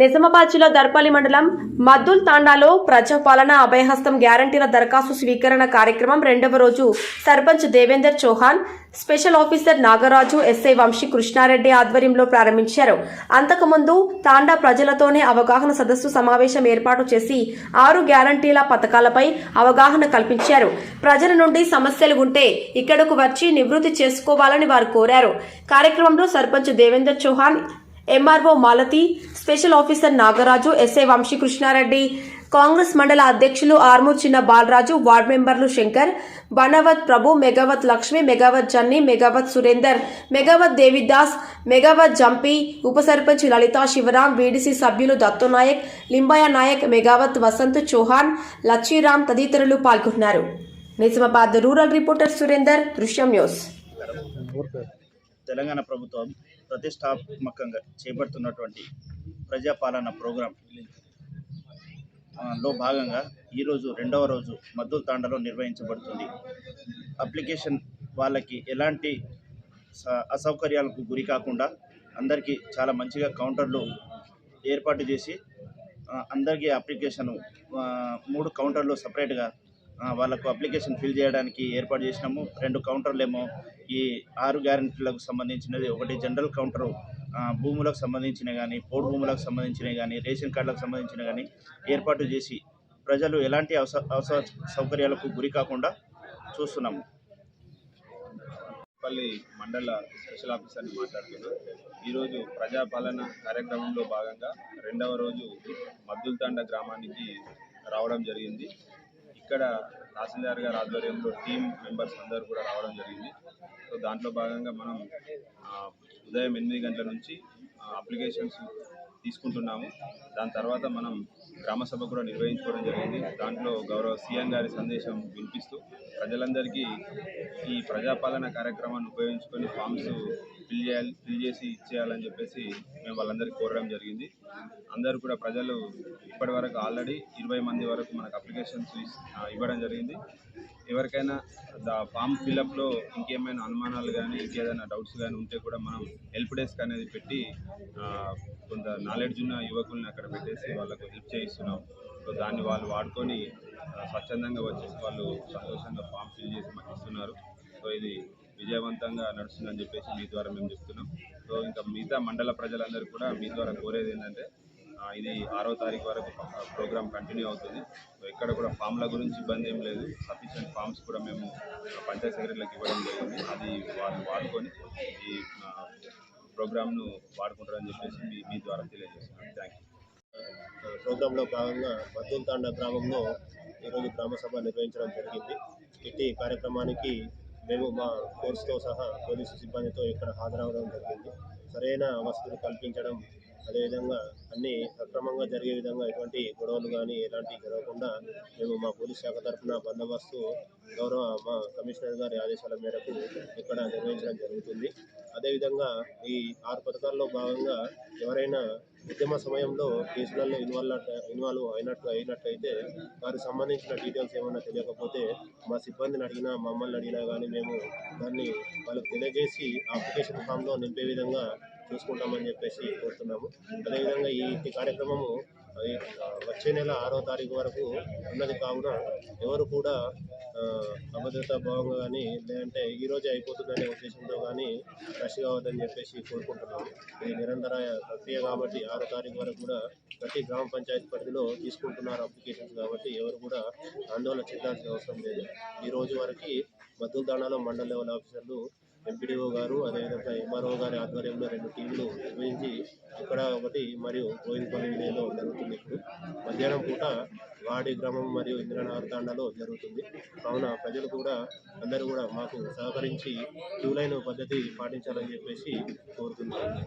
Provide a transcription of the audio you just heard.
నిజామాబాద్ జిల్లా దర్పల్లి మండలం మద్దుల్ తాండాలో ప్రజాపాలన అభయహస్తం గ్యారంటీల దరఖాస్తు స్వీకరణ కార్యక్రమం రెండవ రోజు. Sarpanch Devender Chauhan special officer Nagaraju SI Vamshi Krishna Reddy ఆధ్వర్యంలో ప్రారంభించారు. అంతకుముందు తాండా ప్రజలతోనే అవగాహన సదస్సు సమావేశం ఏర్పాటు చేసి ఆరు గ్యారంటీల పథకాలపై అవగాహన కల్పించారు. ప్రజల నుండి సమస్యలు ఉంటే ఇక్కడకు వచ్చి నివృత్తి చేసుకోవాలని వారు కోరారు. కార్యక్రమంలో sarpanch Devender Chauhan MRO Malathi special officer Nagaraju SI Vamshi Krishna Reddy Congress మండల అధ్యక్షులు ఆర్మూర్ చిన్న బాలరాజు వార్డు మెంబర్లు శంకర్ బనవత్ ప్రభు మెగావత్ లక్ష్మి మెగావత్ జన్ని మెగావత్ సురేందర్ మెగావత్ దేవిదాస్ మెగావత్ జంపి ఉప సర్పంచ్ లలితా శివరాం వీడీసీ సభ్యులు దత్తు నాయక్ లింబయ్య నాయక్ మెగావత్ వసంత్ చౌహాన్ లచ్చిరాం తదితరులు పాల్గొన్నారు. నిజామాబాద్ రూరల్ రిపోర్టర్ సురేందర్ దృశ్యం న్యూస్. తెలంగాణ ప్రభుత్వం ప్రతిష్టాత్మకంగా చేపడుతున్నటువంటి ప్రజాపాలన ప్రోగ్రాం లో భాగంగా ఈరోజు రెండవ రోజు మద్దుల తాండలో నిర్వహించబడుతుంది. అప్లికేషన్ వాళ్ళకి ఎలాంటి స- అసౌకర్యాలకు గురి కాకుండా అందరికీ చాలా మంచిగా కౌంటర్లు ఏర్పాటు చేసి అందరికీ అప్లికేషన్ మూడు కౌంటర్లు సపరేట్గా వాళ్ళకు అప్లికేషన్ ఫిల్ చేయడానికి ఏర్పాటు చేసినాము. రెండు కౌంటర్లు ఏమో ఈ ఆరు గ్యారెంటీలకు సంబంధించినది. ఒకటి జనరల్ కౌంటరు భూములకు సంబంధించిన కానీ పోడు భూములకు సంబంధించిన కానీ రేషన్ కార్డులకు సంబంధించిన కానీ ఏర్పాటు చేసి ప్రజలు ఎలాంటి అవస అవసర సౌకర్యాలకు గురి కాకుండా చూస్తున్నాము. పల్లి మండల స్పెషల్ ఆఫీసర్ని మాట్లాడుతున్నాను ఈరోజు ప్రజాపాలన కార్యక్రమంలో భాగంగా రెండవ రోజు మద్దుల్తాండ గ్రామానికి రావడం జరిగింది. ఇక్కడ తహసీల్దార్ గారి ఆధ్వర్యంలో టీం మెంబర్స్ అందరూ కూడా రావడం జరిగింది. సో దాంట్లో భాగంగా మనం ఉదయం ఎనిమిది గంటల నుంచి అప్లికేషన్స్ తీసుకుంటున్నాము. దాని తర్వాత మనం గ్రామసభ కూడా నిర్వహించుకోవడం జరిగింది. దాంట్లో గౌరవ సీఎం గారి సందేశం వినిపిస్తూ ప్రజలందరికీ ఈ ప్రజాపాలన కార్యక్రమాన్ని ఉపయోగించుకొని ఫామ్స్ ఫిల్ చేయాలి ఫిల్ చేసి ఇచ్చేయాలని చెప్పేసి మేము వాళ్ళందరికీ కోరడం జరిగింది. అందరూ కూడా ప్రజలు ఇప్పటి వరకు ఆల్రెడీ ఇరవై మంది వరకు మనకు అప్లికేషన్స్ ఇవ్వడం జరిగింది. ఎవరికైనా దా ఫామ్ ఫిలప్లో ఇంకేమైనా అనుమానాలు కానీ ఇంకేదైనా డౌట్స్ కానీ ఉంటే కూడా మనం హెల్ప్ డెస్క్ అనేది పెట్టి కొంత నాలెడ్జ్ ఉన్న యువకుల్ని అక్కడ పెట్టేసి వాళ్ళకు హెల్ప్ చేయిస్తున్నాం. సో దాన్ని వాళ్ళు వాడుకొని స్వచ్ఛందంగా వచ్చేసి వాళ్ళు సంతోషంగా ఫామ్ ఫిల్ చేసి మాకు ఇస్తున్నారు. సో ఇది విజయవంతంగా నడుస్తుందని చెప్పేసి మీ ద్వారా మేము చెప్తున్నాం. సో ఇంకా మిగతా మండల ప్రజలందరూ కూడా మీ ద్వారా కోరేది ఏంటంటే ఇది ఆరో తారీఖు వరకు ప్రోగ్రామ్ కంటిన్యూ అవుతుంది. సో ఇక్కడ కూడా ఫామ్ల గురించి ఇబ్బంది ఏం లేదు. సఫిషియెంట్ ఫామ్స్ కూడా మేము పంచాయత్ సెక్రటరీలకు ఇవ్వడం జరిగింది. అది వాళ్ళు వాడుకొని ఈ ప్రోగ్రామ్ను వాడుకుంటారని చెప్పేసి మీ మీ ద్వారా తెలియజేస్తున్నాను. థ్యాంక్ యూ ప్రోగ్రాంలో భాగంగా మద్దూల్ తాండా గ్రామంలో ఈరోజు గ్రామసభ నిర్వహించడం జరిగింది. ఇట్టి కార్యక్రమానికి మేము మా ఫోర్స్తో సహా పోలీసు సిబ్బందితో ఇక్కడ హాజరవడం జరిగింది. సరైన వసతులు కల్పించడం అదేవిధంగా అన్ని అక్రమంగా జరిగే విధంగా ఎటువంటి గొడవలు కానీ ఎలాంటివి జరగకుండా మేము మా పోలీస్ శాఖ తరఫున బందోబస్తు గౌరవ మా కమిషనర్ గారి ఆదేశాల మేరకు ఇక్కడ నిర్వహించడం జరుగుతుంది. అదేవిధంగా ఈ ఆరు పథకాల్లో భాగంగా ఎవరైనా ఉద్యమ సమయంలో కేసులలో ఇన్వాల్వ్ ఇన్వాల్వ్ అయినట్టు అయినట్లయితే వారికి సంబంధించిన డీటెయిల్స్ ఏమైనా తెలియకపోతే మా సిబ్బందిని అడిగినా మమ్మల్ని అడిగినా కానీ మేము దాన్ని వాళ్ళకు తెలియజేసి అప్లికేషన్ ఫామ్లో నింపే విధంగా చూసుకుంటామని చెప్పేసి కోరుతున్నాము. అదేవిధంగా ఈ కార్యక్రమము వచ్చే నెల ఆరో తారీఖు వరకు ఉన్నది కావున ఎవరు కూడా అభద్రతా భావంగా కానీ లేదంటే ఈ రోజే అయిపోతుందనే ఉద్దేశంతో కానీ రష్ కావద్దని చెప్పేసి కోరుకుంటున్నాము. ఇది నిరంతర ప్రక్రియ కాబట్టి ఆరో తారీఖు వరకు కూడా ప్రతి గ్రామ పంచాయతీ పరిధిలో తీసుకుంటున్నారు అప్లికేషన్స్ కాబట్టి ఎవరు కూడా ఆందోళన చెందాల్సిన అవసరం లేదు. ఈ రోజు వరకు మద్దతు దాణాలో మండల లెవెల్ ఆఫీసర్లు ఎంపీడీఓ గారు అదేవిధంగా ఎంఆర్ఓ గారి ఆధ్వర్యంలో రెండు టీంలు నిర్వహించి ఇక్కడ ఒకటి మరియు గోవిందపల్లి విలేజ్లో జరుగుతుంది. ఇప్పుడు మధ్యాహ్నం పూట వాడి గ్రామం మరియు ఇంద్రనగర్ తాండాలో జరుగుతుంది. కావున ప్రజలు కూడా అందరూ కూడా మాకు సహకరించి క్యూ లైన్ పద్ధతి పాటించాలని చెప్పేసి కోరుతున్నాను